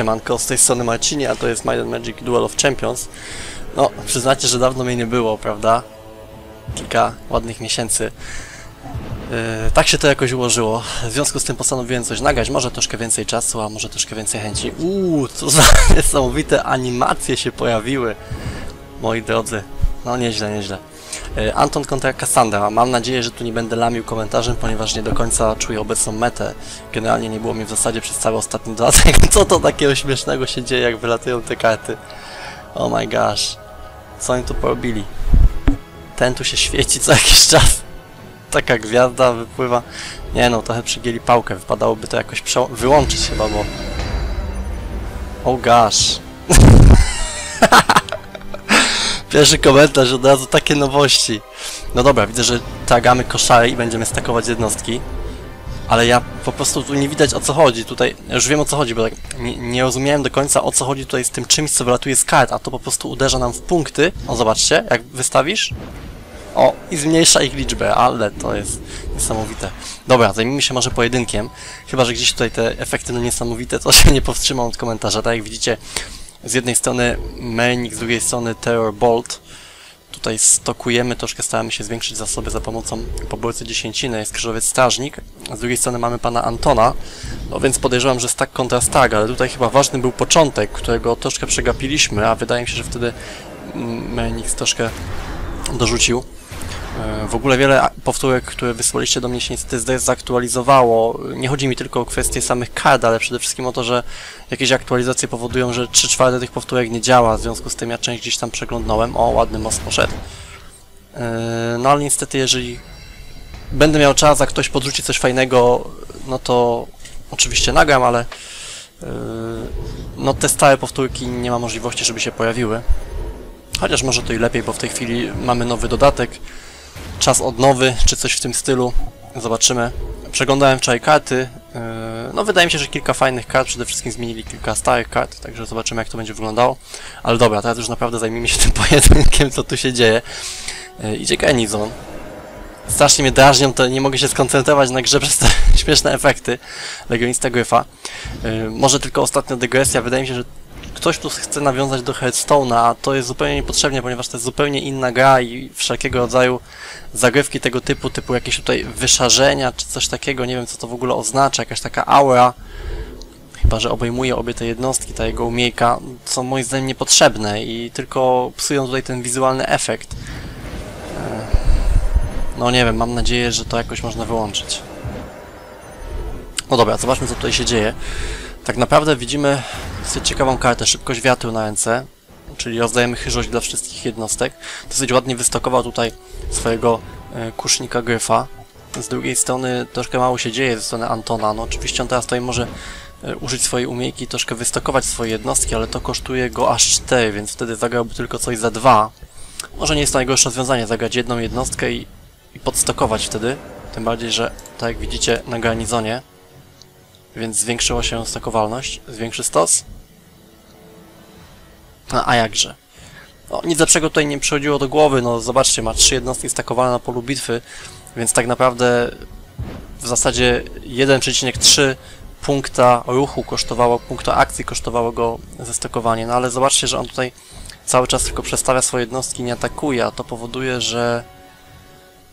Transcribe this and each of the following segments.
Siemanko, z tej strony Marcinie, a to jest Might Magic Duel of Champions. No, przyznacie, że dawno mnie nie było, prawda? Kilka ładnych miesięcy. Yy, tak się to jakoś ułożyło. W związku z tym postanowiłem coś nagrać. Może troszkę więcej czasu, a może troszkę więcej chęci. Uuu, co za niesamowite animacje się pojawiły. Moi drodzy. No nieźle, nieźle. Yy, Anton kontra Cassandra. Mam nadzieję, że tu nie będę lamił komentarzem, ponieważ nie do końca czuję obecną metę. Generalnie nie było mnie w zasadzie przez cały ostatni dodatek. Co to takiego śmiesznego się dzieje, jak wylatują te karty? Oh my gosh. Co oni tu porobili? Ten tu się świeci co jakiś czas. Taka gwiazda wypływa. Nie no, trochę przygięli pałkę. Wypadałoby to jakoś wyłączyć chyba, bo... Oh gosh. Pierwszy komentarz, od razu takie nowości. No dobra, widzę, że tagamy koszary i będziemy stakować jednostki. Ale ja po prostu tu nie widać o co chodzi. Tutaj już wiem o co chodzi, bo tak nie, rozumiałem do końca o co chodzi tutaj z tym czymś, co wylatuje z kart, a to po prostu uderza nam w punkty. O, zobaczcie, jak wystawisz. O, i zmniejsza ich liczbę, ale to jest niesamowite. Dobra, zajmijmy się może pojedynkiem. Chyba, że gdzieś tutaj te efekty no niesamowite, to się nie powstrzymam od komentarza. Tak jak widzicie, z jednej strony Manic, z drugiej strony Terror Bolt. Tutaj stokujemy, troszkę staramy się zwiększyć zasoby za pomocą poborcy dziesięciny, jest krzyżowiec strażnik. Z drugiej strony mamy pana Antona, no więc podejrzewam, że stack kontra stack, ale tutaj chyba ważny był początek, którego troszkę przegapiliśmy, a wydaje mi się, że wtedy Menix troszkę dorzucił. E, W ogóle wiele powtórek, które wysłaliście do mnie się niestety zdezaktualizowało. Nie chodzi mi tylko o kwestię samych kart, ale przede wszystkim o to, że jakieś aktualizacje powodują, że 3 czwarte tych powtórek nie działa, w związku z tym ja część gdzieś tam przeglądnąłem. O, ładny most poszedł. E, No ale niestety, jeżeli będę miał czas, a ktoś podrzuci coś fajnego, no to oczywiście nagram, ale e, no te stałe powtórki nie ma możliwości, żeby się pojawiły. Chociaż może to i lepiej, bo w tej chwili mamy nowy dodatek, czas odnowy, czy coś w tym stylu. Zobaczymy. Przeglądałem wczoraj karty. yy, No, wydaje mi się, że kilka fajnych kart. Przede wszystkim zmienili kilka starych kart, także zobaczymy, jak to będzie wyglądało. Ale dobra, teraz już naprawdę zajmijmy się tym pojedynkiem, co tu się dzieje. Yy, Idzie Kenizon. Strasznie mnie drażnią, to nie mogę się skoncentrować na grze przez te śmieszne efekty Legionista Gryfa. Yy, Może tylko ostatnia dygresja. Wydaje mi się, że ktoś tu chce nawiązać do Hearthstone'a, a to jest zupełnie niepotrzebnie, ponieważ to jest zupełnie inna gra i wszelkiego rodzaju zagrywki tego typu, typu jakieś tutaj wyszarzenia, czy coś takiego, nie wiem co to w ogóle oznacza, jakaś taka aura, chyba, że obejmuje obie te jednostki, ta jego umiejka, są moim zdaniem niepotrzebne i tylko psują tutaj ten wizualny efekt. E, No nie wiem, mam nadzieję, że to jakoś można wyłączyć. No dobra, zobaczmy co tutaj się dzieje. Tak naprawdę widzimy dosyć ciekawą kartę, szybkość wiatru na ręce, czyli rozdajemy chyżość dla wszystkich jednostek. Dosyć ładnie wystokował tutaj swojego e, kusznika Gryfa. Z drugiej strony troszkę mało się dzieje ze strony Antona. No oczywiście on teraz tutaj może e, użyć swojej umiejki i troszkę wystokować swoje jednostki, ale to kosztuje go aż 4, więc wtedy zagrałby tylko coś za 2. Może nie jest to najgorsze rozwiązanie, zagrać jedną jednostkę i, i podstokować wtedy. Tym bardziej, że tak jak widzicie na garnizonie więc zwiększyła się stakowalność, zwiększy stos. No, a jakże. No, nic lepszego tutaj nie przychodziło do głowy, no zobaczcie, ma trzy jednostki stakowane na polu bitwy, więc tak naprawdę w zasadzie 1,3 punkta ruchu kosztowało, punkta akcji kosztowało go zestakowanie, no ale zobaczcie, że on tutaj cały czas tylko przestawia swoje jednostki, nie atakuje, a to powoduje, że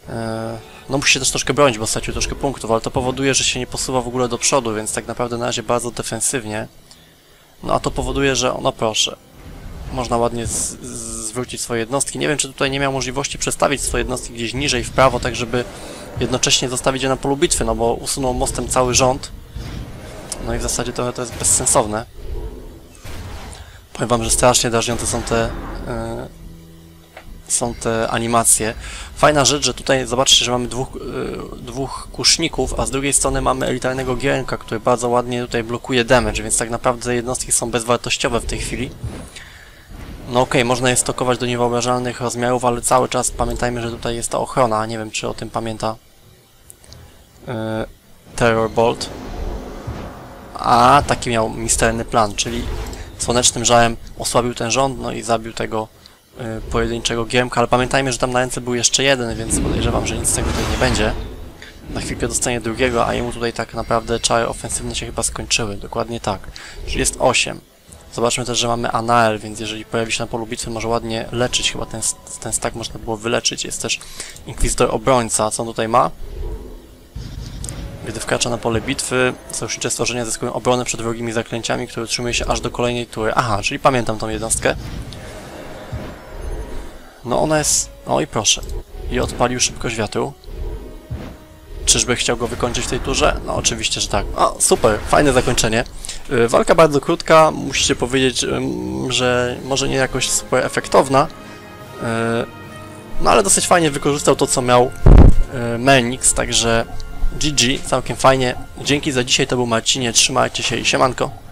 e, no musi się też troszkę bronić, bo stracił troszkę punktów, ale to powoduje, że się nie posuwa w ogóle do przodu, więc tak naprawdę na razie bardzo defensywnie. No a to powoduje, że, no proszę, można ładnie zwrócić swoje jednostki. Nie wiem, czy tutaj nie miał możliwości przestawić swoje jednostki gdzieś niżej w prawo, tak żeby jednocześnie zostawić je na polu bitwy, no bo usunął mostem cały rząd. No i w zasadzie to, to jest bezsensowne. Powiem wam, że strasznie drażniące są te... Yy, są te animacje. Fajna rzecz, że tutaj zobaczcie, że mamy dwóch, y, dwóch kuszników, a z drugiej strony mamy elitarnego gierka, który bardzo ładnie tutaj blokuje damage, więc tak naprawdę jednostki są bezwartościowe w tej chwili. No okej, można je stokować do niewyobrażalnych rozmiarów, ale cały czas pamiętajmy, że tutaj jest ta ochrona, nie wiem czy o tym pamięta y, Terror Bolt. A taki miał misterny plan, czyli słonecznym żałem osłabił ten rząd, no i zabił tego pojedynczego giermka, ale pamiętajmy, że tam na ręce był jeszcze jeden, więc podejrzewam, że nic z tego tutaj nie będzie. na chwilkę dostanie drugiego, a jemu tutaj tak naprawdę czary ofensywne się chyba skończyły. Dokładnie tak. Czyli jest 8. Zobaczmy też, że mamy Anael, więc jeżeli pojawi się na polu bitwy, może ładnie leczyć. Chyba ten, ten stack można było wyleczyć. Jest też Inkwizytor Obrońca. Co on tutaj ma? Gdy wkracza na pole bitwy, sojusznicze stworzenia zyskują obronę przed wrogimi zaklęciami, które utrzymuje się aż do kolejnej tury. Aha, czyli pamiętam tą jednostkę. No ona jest... O i proszę. I odpalił szybkość wiatru. Czyżby chciał go wykończyć w tej turze? No oczywiście, że tak. O, super, fajne zakończenie. Yy, Walka bardzo krótka, musicie powiedzieć, że może nie jakoś super efektowna, yy, no ale dosyć fajnie wykorzystał to, co miał yy, Melnix, także GG, całkiem fajnie. Dzięki za dzisiaj, to był Marcinie, trzymajcie się i siemanko.